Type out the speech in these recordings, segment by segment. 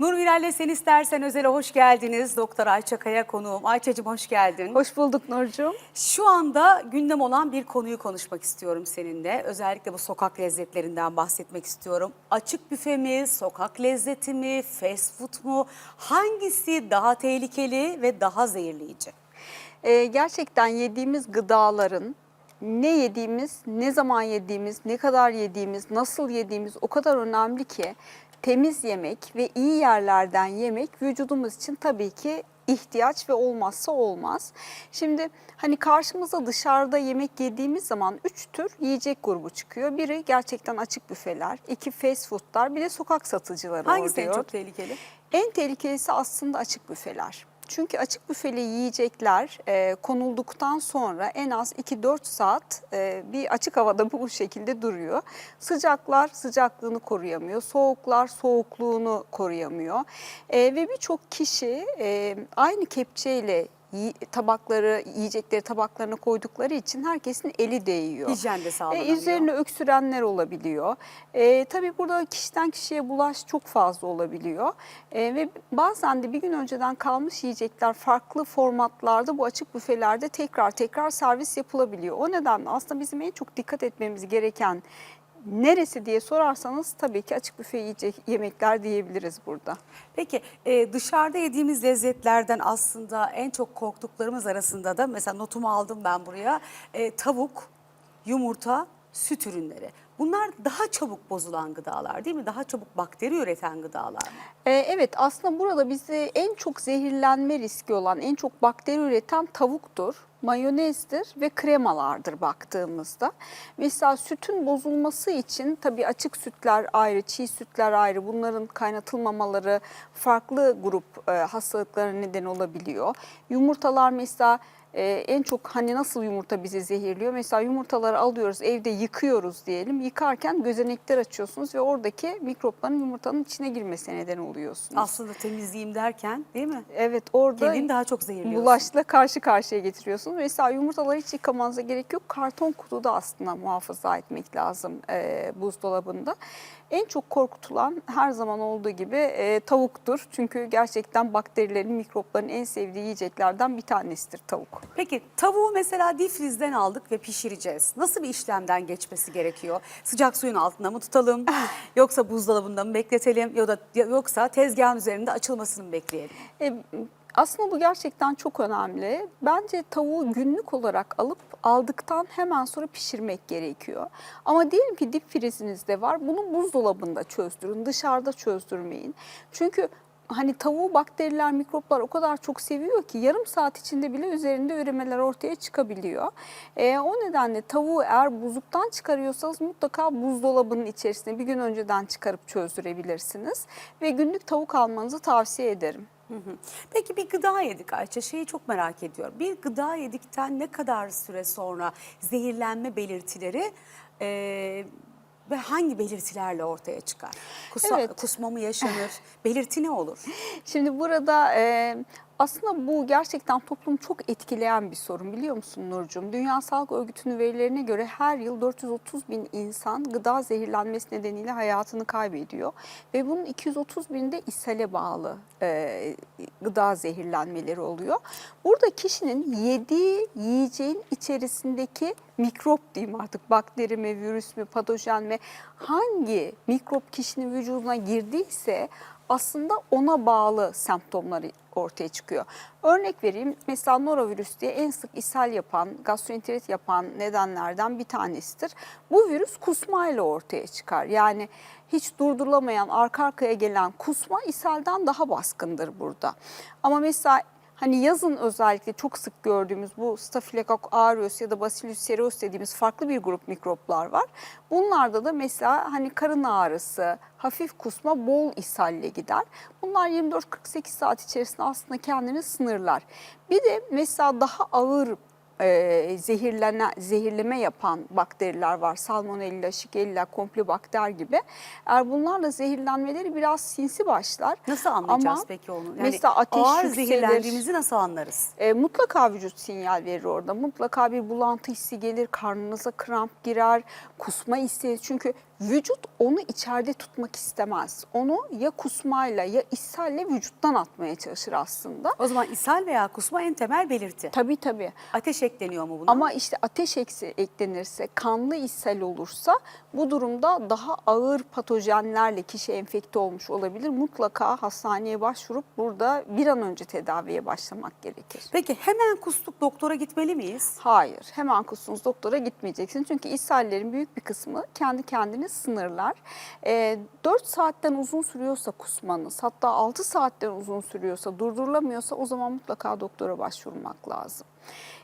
Nur Viral'le Sen İstersen Özel'e hoş geldiniz. Doktor Ayça Kaya konuğum. Ayça'cığım hoş geldin. Hoş bulduk Nurcuğum. Şu anda gündem olan bir konuyu konuşmak istiyorum seninle. Özellikle bu sokak lezzetlerinden bahsetmek istiyorum. Açık büfe mi, sokak lezzeti mi, fast food mu? Hangisi daha tehlikeli ve daha zehirleyici? Ee, gerçekten yediğimiz gıdaların ne yediğimiz, ne zaman yediğimiz, ne kadar yediğimiz, nasıl yediğimiz o kadar önemli ki temiz yemek ve iyi yerlerden yemek vücudumuz için tabii ki ihtiyaç ve olmazsa olmaz. Şimdi hani karşımıza dışarıda yemek yediğimiz zaman üç tür yiyecek grubu çıkıyor. Biri gerçekten açık büfeler, iki fast foodlar, bir de sokak satıcıları Hangisi en oluyor. çok tehlikeli? En tehlikelisi aslında açık büfeler. Çünkü açık büfeli yiyecekler e, konulduktan sonra en az 2-4 saat e, bir açık havada bu şekilde duruyor. Sıcaklar sıcaklığını koruyamıyor, soğuklar soğukluğunu koruyamıyor. E, ve birçok kişi e, aynı kepçeyle tabakları, yiyecekleri tabaklarına koydukları için herkesin eli değiyor. Hijyen de E, sağlanamıyor. üzerine öksürenler olabiliyor. E, tabii burada kişiden kişiye bulaş çok fazla olabiliyor. E, ve bazen de bir gün önceden kalmış yiyecekler farklı formatlarda bu açık büfelerde tekrar tekrar servis yapılabiliyor. O nedenle aslında bizim en çok dikkat etmemiz gereken neresi diye sorarsanız tabii ki açık büfe yiyecek yemekler diyebiliriz burada. Peki e, dışarıda yediğimiz lezzetlerden aslında en çok korktuklarımız arasında da mesela notumu aldım ben buraya e, tavuk, yumurta, süt ürünleri. Bunlar daha çabuk bozulan gıdalar değil mi? Daha çabuk bakteri üreten gıdalar. Ee, Evet aslında burada bizi en çok zehirlenme riski olan, en çok bakteri üreten tavuktur, mayonezdir ve kremalardır baktığımızda. Mesela sütün bozulması için tabii açık sütler ayrı, çiğ sütler ayrı bunların kaynatılmamaları farklı grup e, hastalıklara neden olabiliyor. Yumurtalar mesela ee, en çok hani nasıl yumurta bizi zehirliyor? Mesela yumurtaları alıyoruz evde yıkıyoruz diyelim. Yıkarken gözenekler açıyorsunuz ve oradaki mikropların yumurtanın içine girmesine neden oluyorsunuz. Aslında temizleyeyim derken değil mi? Evet orada Kendini daha çok zehirliyorsun. bulaşla karşı karşıya getiriyorsunuz. Mesela yumurtaları hiç yıkamanıza gerek yok. Karton kutuda aslında muhafaza etmek lazım e, buzdolabında. En çok korkutulan her zaman olduğu gibi e, tavuktur. Çünkü gerçekten bakterilerin, mikropların en sevdiği yiyeceklerden bir tanesidir tavuk. Peki tavuğu mesela difrizden aldık ve pişireceğiz. Nasıl bir işlemden geçmesi gerekiyor? Sıcak suyun altında mı tutalım? yoksa buzdolabında mı bekletelim? Ya da yoksa tezgahın üzerinde açılmasını mı bekleyelim? E, aslında bu gerçekten çok önemli. Bence tavuğu günlük olarak alıp aldıktan hemen sonra pişirmek gerekiyor. Ama diyelim ki dip frizinizde var. Bunu buzdolabında çözdürün, dışarıda çözdürmeyin. Çünkü hani tavuğu bakteriler, mikroplar o kadar çok seviyor ki yarım saat içinde bile üzerinde üremeler ortaya çıkabiliyor. E, o nedenle tavuğu eğer buzluktan çıkarıyorsanız mutlaka buzdolabının içerisine bir gün önceden çıkarıp çözdürebilirsiniz. Ve günlük tavuk almanızı tavsiye ederim. Peki bir gıda yedik Ayça şeyi çok merak ediyorum. Bir gıda yedikten ne kadar süre sonra zehirlenme belirtileri e, ve hangi belirtilerle ortaya çıkar? Kusa, Evet. Kusma mı yaşanır? Belirti ne olur? Şimdi burada e, aslında bu gerçekten toplumu çok etkileyen bir sorun biliyor musun Nurcuğum? Dünya Sağlık Örgütü'nün verilerine göre her yıl 430 bin insan gıda zehirlenmesi nedeniyle hayatını kaybediyor. Ve bunun 230 binde ishale bağlı e, gıda zehirlenmeleri oluyor. Burada kişinin yediği yiyeceğin içerisindeki mikrop diyeyim artık bakteri mi, virüs mü, patojen mi hangi mikrop kişinin vücuduna girdiyse aslında ona bağlı semptomları ortaya çıkıyor. Örnek vereyim mesela norovirüs diye en sık ishal yapan, gastroenterit yapan nedenlerden bir tanesidir. Bu virüs kusmayla ortaya çıkar. Yani hiç durdurulamayan arka arkaya gelen kusma ishalden daha baskındır burada. Ama mesela Hani yazın özellikle çok sık gördüğümüz bu Staphylococcus aureus ya da Bacillus cereus dediğimiz farklı bir grup mikroplar var. Bunlarda da mesela hani karın ağrısı, hafif kusma, bol ishalle gider. Bunlar 24-48 saat içerisinde aslında kendini sınırlar. Bir de mesela daha ağır e, zehirlene, zehirleme yapan bakteriler var. Salmonella, Shigella, Complibacter gibi. Eğer bunlarla zehirlenmeleri biraz sinsi başlar. Nasıl anlayacağız Ama peki onu? Yani mesela ateş ağır yükselir. zehirlendiğimizi nasıl anlarız? E, mutlaka vücut sinyal verir orada. Mutlaka bir bulantı hissi gelir, karnınıza kramp girer, kusma hissi. Çünkü vücut onu içeride tutmak istemez. Onu ya kusmayla ya ishalle vücuttan atmaya çalışır aslında. O zaman ishal veya kusma en temel belirti. Tabii tabii. Ateş ekleniyor mu buna? Ama işte ateş eksi eklenirse, kanlı ishal olursa bu durumda daha ağır patojenlerle kişi enfekte olmuş olabilir. Mutlaka hastaneye başvurup burada bir an önce tedaviye başlamak gerekir. Peki hemen kustuk doktora gitmeli miyiz? Hayır, hemen kustunuz doktora gitmeyeceksin. Çünkü ishallerin büyük bir kısmı kendi kendini sınırlar. E, 4 saatten uzun sürüyorsa kusmanız, hatta 6 saatten uzun sürüyorsa, durdurulamıyorsa o zaman mutlaka doktora başvurmak lazım.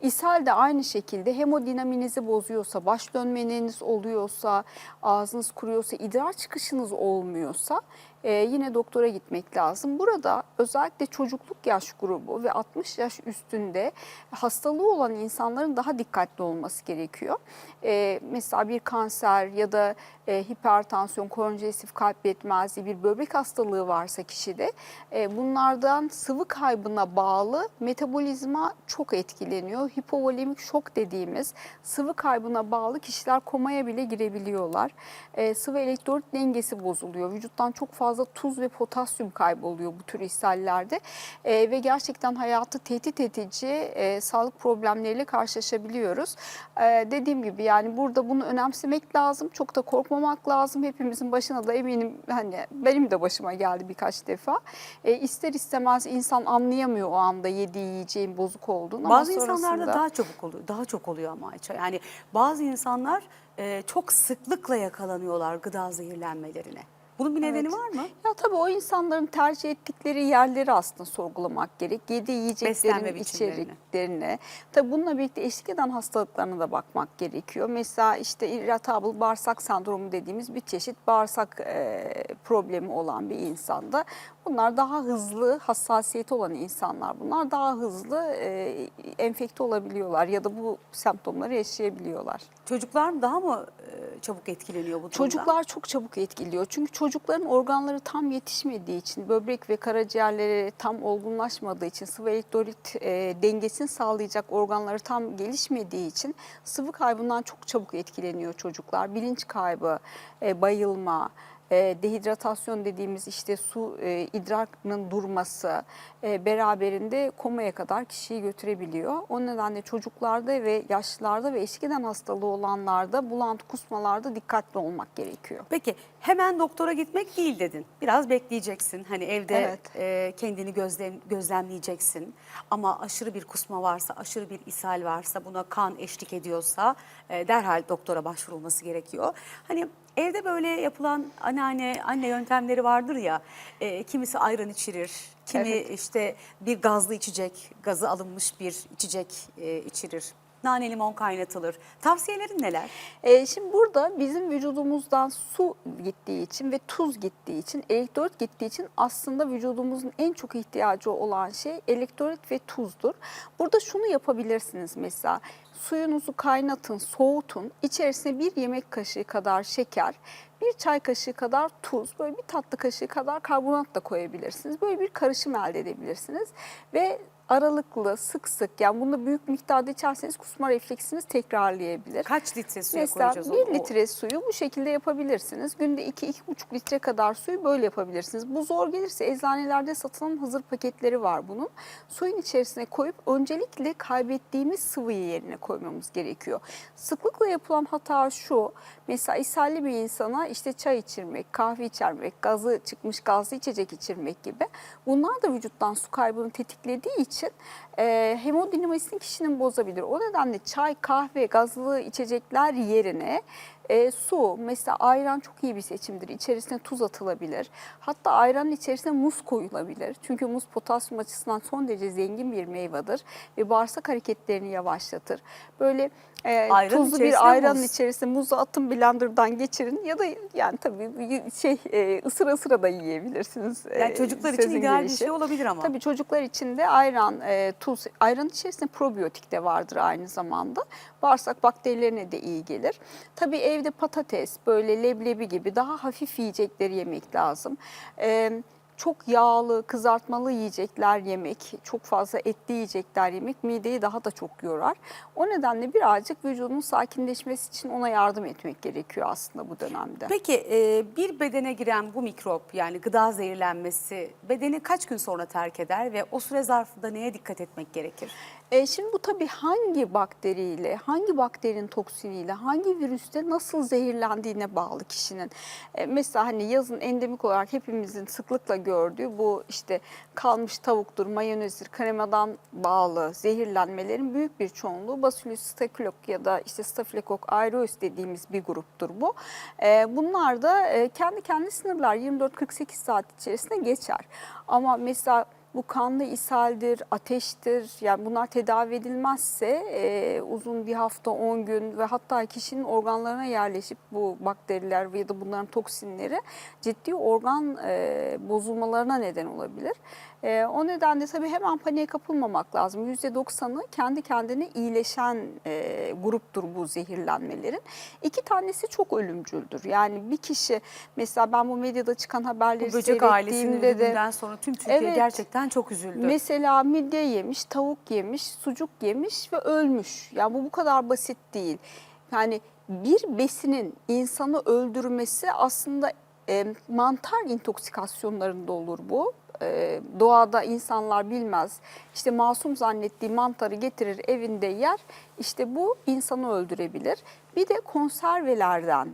İshal de aynı şekilde hemodinaminizi bozuyorsa, baş dönmeniz oluyorsa, ağzınız kuruyorsa, idrar çıkışınız olmuyorsa e, yine doktora gitmek lazım. Burada özellikle çocukluk yaş grubu ve 60 yaş üstünde hastalığı olan insanların daha dikkatli olması gerekiyor. E, mesela bir kanser ya da e, hipertansiyon, konjestif kalp yetmezliği, bir böbrek hastalığı varsa kişide e, bunlardan sıvı kaybına bağlı metabolizma çok etkileniyor. Hipovolemik şok dediğimiz sıvı kaybına bağlı kişiler komaya bile girebiliyorlar. E, sıvı elektrolit dengesi bozuluyor. Vücuttan çok fazla tuz ve potasyum kayboluyor bu tür ishallerde E, ve gerçekten hayatı tehdit edici e, sağlık problemleriyle karşılaşabiliyoruz. E, dediğim gibi yani burada bunu önemsemek lazım. Çok da korkmamak lazım. Hepimizin başına da eminim hani benim de başıma geldi birkaç defa. E, ister istemez insan anlayamıyor o anda yediği yiyeceğin bozuk olduğunu. ama Bazı insanlarda daha çabuk oluyor. Daha çok oluyor ama Ayça. Yani bazı insanlar e, çok sıklıkla yakalanıyorlar gıda zehirlenmelerine. Bunun bir nedeni Evet. var mı? Ya tabii o insanların tercih ettikleri yerleri aslında sorgulamak gerek. Yediği yiyeceklerin içeriklerine. Tabii bununla birlikte eşlik eden hastalıklarına da bakmak gerekiyor. Mesela işte irritable bağırsak sendromu dediğimiz bir çeşit bağırsak e, problemi olan bir insanda bunlar daha hızlı hassasiyeti olan insanlar bunlar daha hızlı e, enfekte olabiliyorlar ya da bu semptomları yaşayabiliyorlar. Çocuklar daha mı e, çabuk etkileniyor bu durumda? Çocuklar çok çabuk etkiliyor. Çünkü çocukların organları tam yetişmediği için, böbrek ve karaciğerleri tam olgunlaşmadığı için, sıvı elektrolit e, dengesini sağlayacak organları tam gelişmediği için sıvı kaybından çok çabuk etkileniyor çocuklar. Bilinç kaybı, e, bayılma, e, dehidratasyon dediğimiz işte su e, idrarının durması e, beraberinde komaya kadar kişiyi götürebiliyor. O nedenle çocuklarda ve yaşlılarda ve eşlik eden hastalığı olanlarda bulantı kusmalarda dikkatli olmak gerekiyor. Peki hemen doktora gitmek değil dedin. Biraz bekleyeceksin. Hani evde Evet. e, kendini gözlem, gözlemleyeceksin. Ama aşırı bir kusma varsa, aşırı bir ishal varsa, buna kan eşlik ediyorsa e, derhal doktora başvurulması gerekiyor. Hani evde böyle yapılan anneanne, anne yöntemleri vardır ya. e, kimisi ayran içirir, kimi Evet. işte bir gazlı içecek, gazı alınmış bir içecek e, içirir. Nane limon kaynatılır. Tavsiyelerin neler? E, şimdi burada bizim vücudumuzdan su gittiği için ve tuz gittiği için, elektrolit gittiği için aslında vücudumuzun en çok ihtiyacı olan şey elektrolit ve tuzdur. Burada şunu yapabilirsiniz mesela. Suyunuzu kaynatın, soğutun. İçerisine bir yemek kaşığı kadar şeker, bir çay kaşığı kadar tuz, böyle bir tatlı kaşığı kadar karbonat da koyabilirsiniz. Böyle bir karışım elde edebilirsiniz ve aralıklı, sık sık yani bunu büyük miktarda içerseniz kusma refleksiniz tekrarlayabilir. Kaç litre suya Mesela koyacağız 1 onu? O- litre suyu bu şekilde yapabilirsiniz. Günde 2-2,5 litre kadar suyu böyle yapabilirsiniz. Bu zor gelirse eczanelerde satılan hazır paketleri var bunun. Suyun içerisine koyup öncelikle kaybettiğimiz sıvıyı yerine koymamız gerekiyor. Sıklıkla yapılan hata şu. Mesela ishalli bir insana işte çay içirmek, kahve içirmek, gazı çıkmış gazlı içecek içirmek gibi. Bunlar da vücuttan su kaybını tetiklediği için e, hemodinamisini kişinin bozabilir. O nedenle çay, kahve, gazlı içecekler yerine e, su, mesela ayran çok iyi bir seçimdir. İçerisine tuz atılabilir. Hatta ayranın içerisine muz koyulabilir. Çünkü muz potasyum açısından son derece zengin bir meyvedir ve bağırsak hareketlerini yavaşlatır. Böyle e, tuzlu bir ayranın muz. içerisine muzu atın blenderdan geçirin ya da yani tabii şey e, ısıra ısıra da yiyebilirsiniz. Yani E, çocuklar için ideal bir şey olabilir ama. Tabii çocuklar için de ayran, e, tuz, ayran içerisinde probiyotik de vardır aynı zamanda. Bağırsak bakterilerine de iyi gelir. Tabii evde patates, böyle leblebi gibi daha hafif yiyecekleri yemek lazım. E, çok yağlı, kızartmalı yiyecekler yemek, çok fazla etli yiyecekler yemek mideyi daha da çok yorar. O nedenle birazcık vücudun sakinleşmesi için ona yardım etmek gerekiyor aslında bu dönemde. Peki bir bedene giren bu mikrop yani gıda zehirlenmesi bedeni kaç gün sonra terk eder ve o süre zarfında neye dikkat etmek gerekir? E, şimdi bu tabii hangi bakteriyle, hangi bakterinin toksiniyle, hangi virüste nasıl zehirlendiğine bağlı kişinin. E, mesela hani yazın endemik olarak hepimizin sıklıkla gördüğü bu işte kalmış tavuktur, mayonezdir, kremadan bağlı zehirlenmelerin büyük bir çoğunluğu Bacillus staphylococcus ya da işte Staphylococcus aureus dediğimiz bir gruptur bu. E, bunlar da e, kendi kendine sınırlar 24-48 saat içerisinde geçer. Ama mesela bu kanlı ishaldir, ateştir. Yani bunlar tedavi edilmezse e, uzun bir hafta, 10 gün ve hatta kişinin organlarına yerleşip bu bakteriler ya da bunların toksinleri ciddi organ e, bozulmalarına neden olabilir. E, o nedenle tabii hemen paniğe kapılmamak lazım. %90'ı kendi kendine iyileşen e, gruptur bu zehirlenmelerin. İki tanesi çok ölümcüldür. Yani bir kişi mesela ben bu medyada çıkan haberleri Bu böcek seyrettiğimde de sonra tüm Türkiye Evet. gerçekten çok üzüldü. Mesela midye yemiş, tavuk yemiş, sucuk yemiş ve ölmüş. Yani bu bu kadar basit değil. Yani bir besinin insanı öldürmesi aslında e, mantar intoksikasyonlarında olur bu. E, doğada insanlar bilmez. İşte masum zannettiği mantarı getirir evinde yer. İşte bu insanı öldürebilir. Bir de konservelerden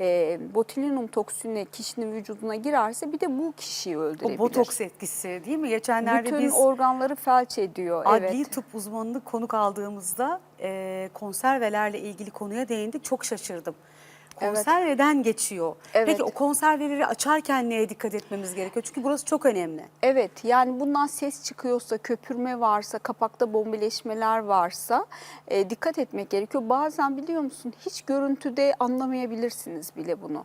e, botulinum toksini kişinin vücuduna girerse bir de bu kişiyi öldürebilir. o botoks etkisi değil mi? Geçenlerde Bütün biz organları felç ediyor. adli evet. tıp uzmanını konuk aldığımızda e, konservelerle ilgili konuya değindik. Çok şaşırdım. Evet. Konserveden geçiyor. Evet. Peki o konserveleri açarken neye dikkat etmemiz gerekiyor? Çünkü burası çok önemli. Evet yani bundan ses çıkıyorsa, köpürme varsa, kapakta bombileşmeler varsa e, dikkat etmek gerekiyor. Bazen biliyor musun hiç görüntüde anlamayabilirsiniz bile bunu.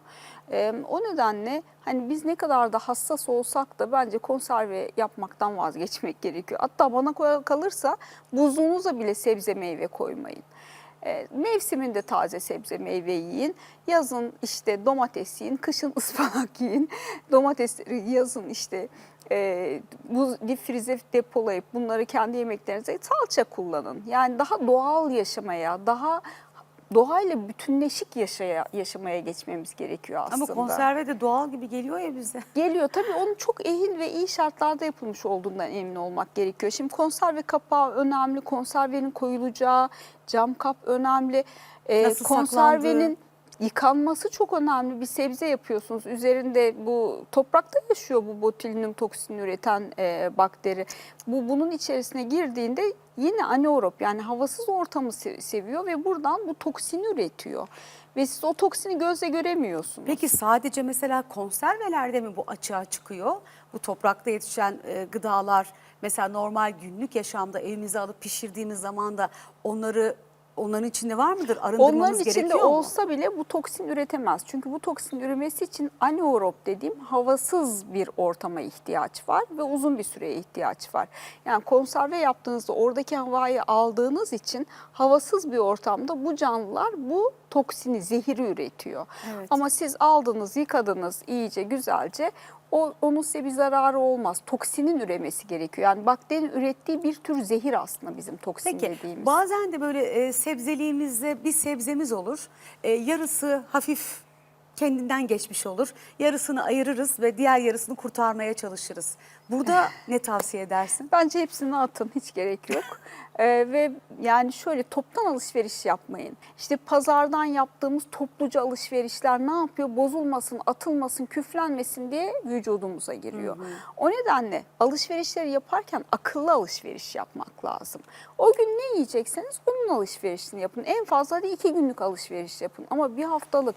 E, o nedenle hani biz ne kadar da hassas olsak da bence konserve yapmaktan vazgeçmek gerekiyor. Hatta bana kalırsa buzluğunuza bile sebze meyve koymayın. E, Mevsiminde taze sebze meyve yiyin. Yazın işte domates yiyin, kışın ıspanak yiyin. Domatesleri yazın işte e, bu difrize depolayıp bunları kendi yemeklerinize salça kullanın. Yani daha doğal yaşamaya, daha doğayla bütünleşik yaşaya, yaşamaya geçmemiz gerekiyor aslında. Ama konserve de doğal gibi geliyor ya bize. Geliyor tabii onun çok ehil ve iyi şartlarda yapılmış olduğundan emin olmak gerekiyor. Şimdi konserve kapağı önemli, konservenin koyulacağı cam kap önemli. Ee, Nasıl konservenin saklandığı? Yıkanması çok önemli. Bir sebze yapıyorsunuz. Üzerinde bu toprakta yaşıyor bu botulinum toksini üreten e, bakteri. Bu bunun içerisine girdiğinde yine anaerob yani havasız ortamı se- seviyor ve buradan bu toksini üretiyor. Ve siz o toksini gözle göremiyorsunuz. Peki sadece mesela konservelerde mi bu açığa çıkıyor? Bu toprakta yetişen e, gıdalar mesela normal günlük yaşamda evimize alıp pişirdiğimiz zaman da onları onların içinde var mıdır? Arındırmamız Onların içinde gerekiyor mu? olsa bile bu toksin üretemez. Çünkü bu toksin üremesi için anaerob dediğim havasız bir ortama ihtiyaç var ve uzun bir süreye ihtiyaç var. Yani konserve yaptığınızda oradaki havayı aldığınız için havasız bir ortamda bu canlılar bu toksini, zehiri üretiyor. Evet. Ama siz aldınız, yıkadınız iyice, güzelce o, onun size bir zararı olmaz. Toksinin üremesi gerekiyor. Yani bakterinin ürettiği bir tür zehir aslında bizim toksin Peki dediğimiz. bazen de böyle e, sebzeliğimizde bir sebzemiz olur. E, yarısı hafif kendinden geçmiş olur. Yarısını ayırırız ve diğer yarısını kurtarmaya çalışırız. Burada ne tavsiye edersin? Bence hepsini atın hiç gerek yok. Ee, ve yani şöyle toptan alışveriş yapmayın. İşte pazardan yaptığımız topluca alışverişler ne yapıyor? Bozulmasın, atılmasın, küflenmesin diye vücudumuza giriyor. O nedenle alışverişleri yaparken akıllı alışveriş yapmak lazım. O gün ne yiyecekseniz onun alışverişini yapın. En fazla hadi iki günlük alışveriş yapın. Ama bir haftalık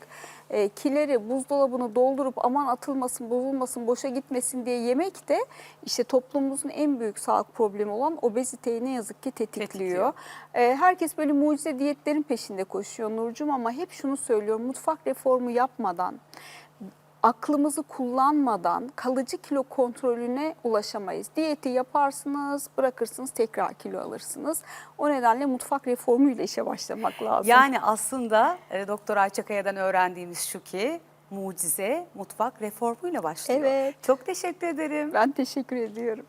e, kileri buzdolabını doldurup aman atılmasın, bozulmasın, boşa gitmesin diye yemek de işte toplumumuzun en büyük sağlık problemi olan obeziteyi ne yazık ki tetikliyor. Tetikliyor. E, herkes böyle mucize diyetlerin peşinde koşuyor Nurcum ama hep şunu söylüyorum mutfak reformu yapmadan aklımızı kullanmadan kalıcı kilo kontrolüne ulaşamayız. Diyeti yaparsınız, bırakırsınız, tekrar kilo alırsınız. O nedenle mutfak reformuyla işe başlamak lazım. Yani aslında e, Doktor Ayça Kaya'dan öğrendiğimiz şu ki mucize mutfak reformuyla başlıyor. Evet. Çok teşekkür ederim. Ben teşekkür ediyorum.